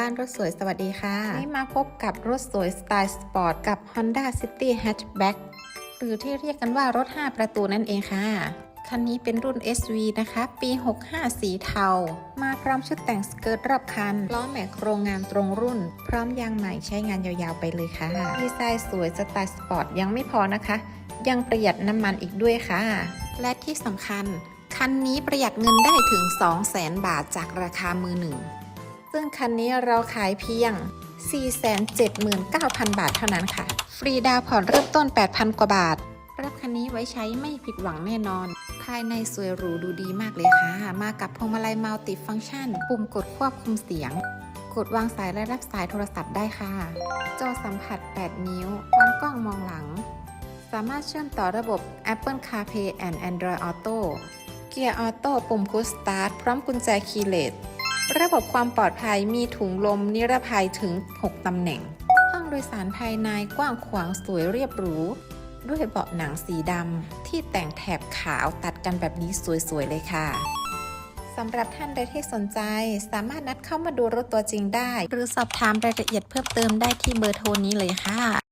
บ้านรถสวยสวัสดีค่ะ นี่มาพบกับรถสวยสไตล์สปอร์ตกับ Honda City Hatchback หรือที่เรียกกันว่ารถ 5 ประตูนั่นเองค่ะ คันนี้เป็นรุ่น SV นะคะ ปี 65 สีเทา มาพร้อมชุดแต่งสเกิร์ตรอบคัน ล้อแม็กโรงงานตรงรุ่น พร้อมยางใหม่ใช้งานยาวๆไปเลยค่ะ ดีไซน์สวยสไตล์สปอร์ตยังไม่พอนะคะ ยังประหยัดน้ำมันอีกด้วยค่ะ และที่สำคัญคันนี้ประหยัดเงินได้ถึง 200,000 บาทจากราคามือหนึ่ง ซึ่งคันนี้เราขายเพียง 479,000 บาทเท่านั้นค่ะ ฟรีดาวผ่อนเริ่มต้น 8,000 กว่าบาท รับคันนี้ไว้ใช้ไม่ผิดหวังแน่นอน ภายในสวยหรูดูดีมากเลยค่ะ มากับพวงมาลัยมัลติฟังก์ชัน ปุ่มกดควบคุมเสียง กดวางสายและรับสายโทรศัพท์ได้ค่ะ จอสัมผัส 8 นิ้วพร้อมกล้องมองหลัง สามารถเชื่อมต่อระบบ Apple CarPlay and Android Auto เกียร์ออโต้ปุ่มพุชสตาร์ทพร้อมกุญแจคีย์เลส ระบบความปลอดภัยมีถุงลมนิรภัยถึง 6 ตำแหน่ง ห้องโดยสารภายในกว้างขวางสวยเรียบหรู ด้วยเบาะหนังสีดำที่แต่งแถบขาวตัดกันแบบนี้สวยๆเลยค่ะสำหรับท่านใดที่สนใจ สามารถนัดเข้ามาดูรถตัวจริงได้ หรือสอบถามรายละเอียดเพิ่มเติมได้ที่เบอร์โทรนี้เลยค่ะ